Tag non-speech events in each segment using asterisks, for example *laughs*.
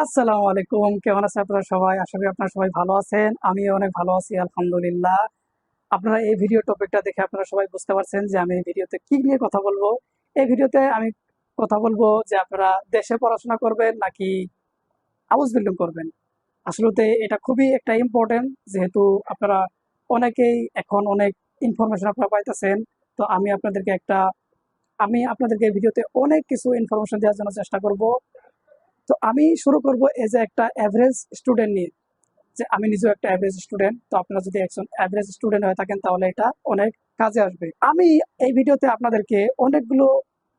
আসসালামু আলাইকুম। কেমন আছেন আপনারা সবাই? আশা করি আপনারা সবাই ভালো আছেন। আমি অনেক ভালো আছি, আলহামদুলিল্লাহ। আপনারা এই ভিডিও টপিকটা দেখে আপনারা সবাই বুঝতে পারছেন যে আমি এই ভিডিওতে কি নিয়ে কথা বলব। এই ভিডিওতে আমি কথা বলব যে আপনারা দেশে পড়াশোনা করবেন নাকি হাউস বিল্ডিং করবেন? আসলে এটা খুবই একটা ইম্পর্টেন্ট যেহেতু আপনারা অনেকেই এখন অনেক ইনফরমেশন আপনারা পাইতেছেন। তো আমি আপনাদেরকে একটা, আমি আপনাদেরকে ভিডিওতে অনেক কিছু ইনফরমেশন দেওয়ার জন্য চেষ্টা করব। তো আমি শুরু করব এজ এ একটা অ্যাভারেজ স্টুডেন্ট নিয়ে। যে আমি নিজেও একটা অ্যাভারেজ স্টুডেন্ট তো আপনারা যদি একজন অ্যাভারেজ স্টুডেন্ট হয়ে থাকেন, তাহলে এটা অনেক কাজে আসবে। আমি এই ভিডিওতে আপনাদেরকে অনেকগুলো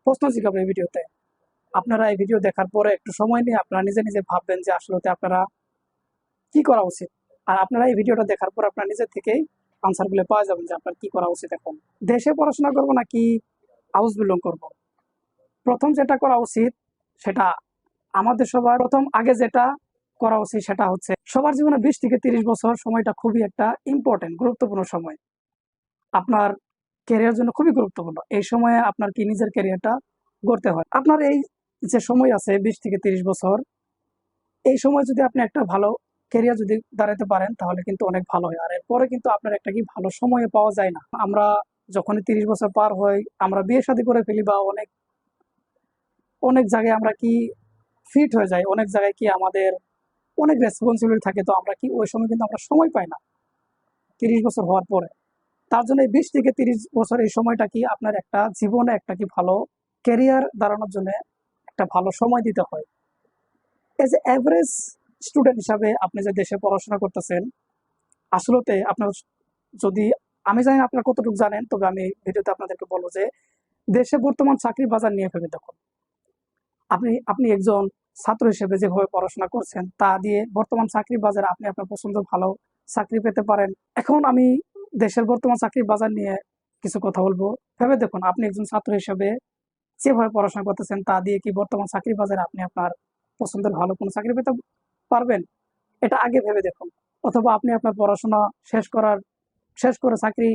প্রশ্ন জিজ্ঞাবো এই ভিডিওতে। আপনারা এই ভিডিও দেখার পরে একটু সময় নিয়ে আপনারা নিজে নিজে ভাববেন যে আসলে আপনারা কি করা উচিত। আর আপনারা এই ভিডিওটা দেখার পর আপনারা নিজের থেকেই আনসারগুলো পাওয়া যাবেন যে আপনার কি করা উচিত এখন। দেশে পড়াশোনা করব নাকি হাউস বিলং করব? প্রথম যেটা করা উচিত, সেটা আমাদের সবার প্রথম আগে যেটা করা উচিত সেটা হচ্ছে সবার জীবনে বিশ থেকে তিরিশ বছর সময়টা খুবই একটা ইম্পর্টেন্ট গুরুত্বপূর্ণ সময়। আপনার ক্যারিয়ার জন্য খুবই গুরুত্বপূর্ণ। এই সময়ে আপনার কি নিজের ক্যারিয়ারটা গড়তে হয়? আপনার এই যে সময় আছে বিশ থেকে তিরিশ বছর, এই সময় যদি আপনি একটা ভালো ক্যারিয়ার যদি দাঁড়াতে পারেন, তাহলে কিন্তু অনেক ভালো হয়। আর এরপরে কিন্তু আপনার একটা কি ভালো সময়ে পাওয়া যায় না। আমরা যখনই তিরিশ বছর পার হই, আমরা বিয়ে শাদী করে ফেলি বা অনেক অনেক জায়গায় আমরা কি ফিট হয়ে যায়। অনেক জায়গায় কি আমাদের অনেক রেসপন্সিবিলিটি থাকে, তো আমরা কি ওই সময় কিন্তু আমরা সময় পাই না। তিরিশ বছর হওয়ার পরে। তার জন্য এই বিশ থেকে তিরিশ বছর এই সময়টা কি আপনার একটা জীবনে একটা কি ভালো ক্যারিয়ার দাঁড়ানোর জন্য একটা ভালো সময় দিতে হয়। এজ এ অ্যাভারেজ স্টুডেন্ট হিসাবে আপনি যে দেশে পড়াশোনা করতেছেন, আসলতে আপনার যদি, আমি জানি আপনারা কতটুকু জানেন, তবে আমি ভিডিওতে আপনাদেরকে বলব যে, দেশে বর্তমান চাকরি বাজার নিয়ে ভেবে দেখুন। আপনি আপনি একজন ছাত্র হিসেবে যেভাবে পড়াশোনা করছেন, তা দিয়ে বর্তমান চাকরি বাজারে আপনি আপনার পছন্দ ভালো চাকরি পেতে পারেন। এখন আমি দেশের বর্তমান চাকরি বাজার নিয়ে কিছু কথা বলব। ভেবে দেখুন, আপনি একজন ছাত্র হিসেবে যেভাবে পড়াশোনা করতেছেন, তা দিয়ে কি বর্তমান চাকরি বাজারে আপনি আপনার পছন্দের ভালো কোনো চাকরি পেতে পারবেন? এটা আগে ভেবে দেখুন। অথবা আপনি আপনার পড়াশোনা শেষ করার, শেষ করে চাকরি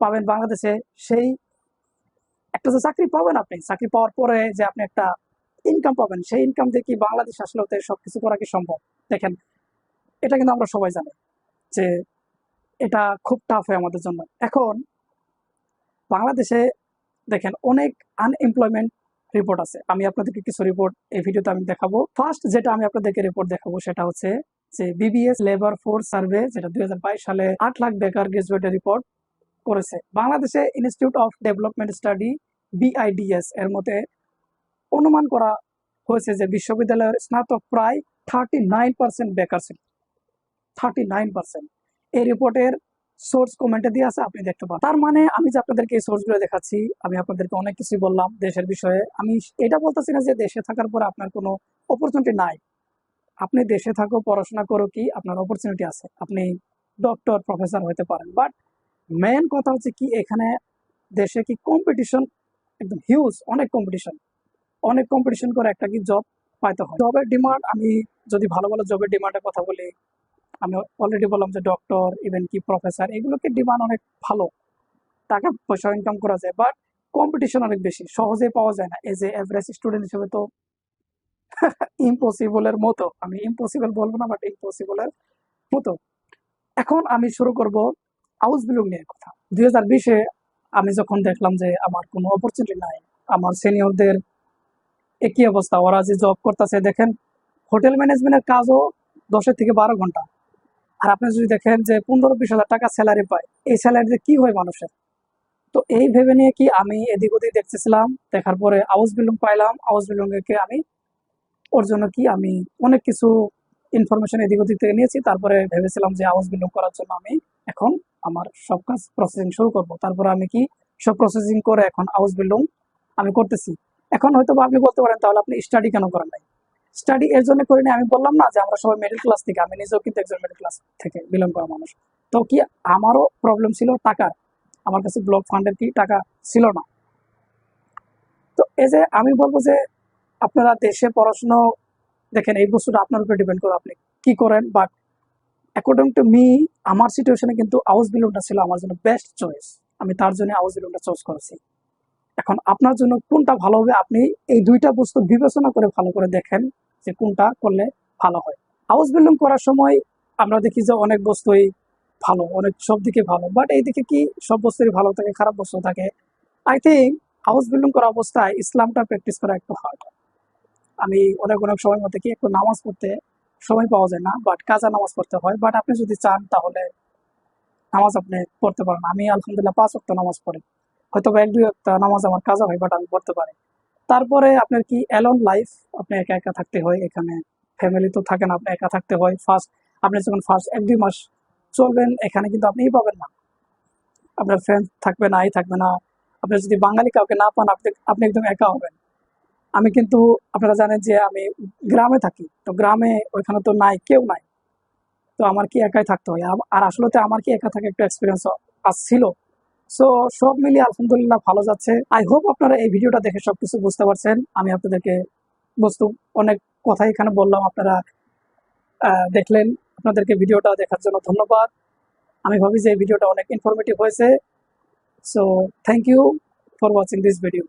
পাবেন বাংলাদেশে, সেই একটা যে চাকরি পাবেন আপনি, চাকরি পাওয়ার পরে যে আপনি একটা ইনকাম পাবেন, সেই ইনকাম দিয়ে কি বাংলাদেশ আসলে ওতে সবকিছু করা কি সম্ভব? দেখেন, এটা কিন্তু আমরা সবাই জানি যে এটা খুব টাফ হয় আমাদের জন্য। এখন বাংলাদেশে দেখেন অনেক আনএমপ্লয়মেন্ট রিপোর্ট আছে। আমি আপনাদেরকে কিছু রিপোর্ট এই ভিডিওতে আমি দেখাবো। ফার্স্ট যেটা আমি আপনাদেরকে রিপোর্ট দেখাবো সেটা হচ্ছে যে বিবিএস লেবার ফোর্স সার্ভে যেটা দুই হাজার বাইশ সালে আট লাখ বেকার গ্রাজুয়েটের রিপোর্ট করেছে। বাংলাদেশে institute of development study BIDS এর মতে অনুমান করা হয়েছে যে বিশ্ববিদ্যালয়ের স্নাতক প্রায় থার্টি নাইন পার্সেন্ট বেকার ছিল। থার্টি নাইন পার্সেন্ট এই রিপোর্টের সোর্স কমেন্টে দিয়ে আছে, আপনি দেখতে পান তার মানে আমি যে আপনাদেরকে এই সোর্সগুলো দেখাচ্ছি, আমি আপনাদেরকে অনেক কিছুই বললাম দেশের বিষয়ে। আমি এটা বলতেছি না যে দেশে থাকার পর আপনার কোনো অপরচুনিটি নাই। আপনি দেশে থাকো, পড়াশোনা করো কি, আপনার অপরচুনিটি আছে। আপনি ডক্টর প্রফেসর হতে পারেন। বাট মেন কথা হচ্ছে কি, এখানে দেশে কি কম্পিটিশন একদম হিউজ অনেক কম্পিটিশন অনেক কম্পিটিশন করে একটা কি জব পাইতে হয়। জবের ডিমান্ড আমি যদি ভালো ভালো জবের ডিমান্ডের কথা বলি, আমি অলরেডি বললাম যে ডক্টর ইভেন কি প্রফেসর এগুলোকে ডিমান্ড অনেক ভালো। টাকা পয়সা ইনকাম করা যায় বাট কম্পিটিশন অনেক বেশি সহজে পাওয়া যায় না। এজ এ অ্যাভারেজ স্টুডেন্ট হিসেবে তো *laughs* ইম্পসিবলের মতো। আমি ইম্পসিবল বলব না বাট ইম্পসিবলের মতো। এখন আমি শুরু করব হাউস বিলং নিয়ে কথা। দুই হাজার বিশে আমি যখন দেখলাম যে আমার কোনো অপরচুনিটি নাই, আমার সিনিয়রদের একই অবস্থা। ওরা যে জব করতেছে, দেখেন হোটেল ম্যানেজমেন্টের কাজও দশের থেকে বারো ঘণ্টা। আর আপনি যদি দেখেন যে পনেরো বিশ হাজার টাকা স্যালারি পায়, এই স্যালারিতে কি হয় মানুষের? তো এই ভেবে নিয়ে কি আমি এদিক ওদিক দেখতেছিলাম, দেখার পরে আউস বিল্ডিং পাইলাম হাউস বিল্ডিং কে আমি, ওর জন্য কি আমি অনেক কিছু ইনফরমেশন এদিক ওদিক থেকে নিয়েছি। তারপরে ভেবেছিলাম যে হাউস বিল্ডিং করার জন্য আমি এখন আমার সব কাজ প্রসেসিং শুরু করব। তারপরে আমি কি সব প্রসেসিং করে এখন আউস বিল্ডিং আমি করতেছি। এখন হয়তো আপনি বলতে পারেন, তাহলে আপনি স্টাডি কেন করেন নাই? স্টাডি এর জন্য করিনি, আমি বললাম না যে আমরা সবাই মিডল ক্লাস থেকে, আমি নিজেও কিন্তু একজন মিডল ক্লাস থেকে বিলং করা মানুষ। তো কি আমারও প্রবলেম ছিল টাকার আমার কাছে ব্লক ফান্ডের কি টাকা ছিল না। তো এই যে আমি বলব যে আপনারা দেশে পড়াশুনো, দেখেন এই বস্তুটা আপনার উপরে ডিপেন্ড করে আপনি কি করেন বাট অ্যাকর্ডিং টু মি আমার সিচুয়েশনে কিন্তু হাউস বিলুনটা ছিল আমার জন্য বেস্ট চয়েস আমি তার জন্য হাউস বিলুনটা চয়েস করেছি। এখন আপনার জন্য কোনটা ভালো হবে আপনি এই দুইটা বস্তু বিবেচনা করে ভালো করে দেখেন যে কোনটা করলে ভালো হয়। হাউস বিল্ডিং করার সময় আমরা দেখি যে অনেক বস্তুই ভালো, অনেক সব দিকে ভালো বাট এই দিকে কি সব বস্তুই ভালো থাকে, খারাপ বস্তু থাকে? আই থিঙ্ক হাউস বিল্ডিং করা অবস্থায় ইসলামটা প্র্যাকটিস করা একটু হার্ড আমি অনেক অনেক সময় মধ্যে কি একটু নামাজ পড়তে সময় পাওয়া যায় না বাট কাজা নামাজ পড়তে হয় বাট আপনি যদি চান তাহলে নামাজ আপনি পড়তে পারেন। আমি আলহামদুলিল্লাহ পাঁচ ওয়াক্ত নামাজ পড়ি। হয়তো বা এক, দুই একটা নামাজ আমার কাজা হয় বাট আমি পড়তে পারি। তারপরে আপনার কি অ্যালন লাইফ আপনি একা একা থাকতে হয় এখানে। ফ্যামিলি তো থাকে না, আপনি একা থাকতে হয়। ফার্স্ট আপনি যখন ফার্স্ট এক, দুই মাস চলবেন, এখানে কিন্তু আপনিই পাবেন না। আপনার ফ্রেন্ড থাকবে না এই থাকবে না। আপনি যদি বাঙালি কাউকে না পান, আপনি আপনি একদম একা হবেন। আমি কিন্তু, আপনারা জানেন যে আমি গ্রামে থাকি। তো গ্রামে ওইখানে তো নাই, কেউ নাই। তো আমার কি একাই থাকতে হয়? আর- আসলে আমার কি একা থাকা একটা এক্সপিরিয়েন্স আসছিল সো সব মিলিয়ে আলহামদুলিল্লাহ ভালো যাচ্ছে। আই হোপ আপনারা এই ভিডিওটা দেখে সবকিছু বুঝতে পারছেন। আমি আপনাদেরকে বস্তু অনেক কথা এখানে বললাম। আপনারা দেখলেন আপনাদেরকে ভিডিওটা দেখার জন্য ধন্যবাদ। আমি ভাবি যে এই ভিডিওটা অনেক ইনফরমেটিভ হয়েছে। So thank you for watching this video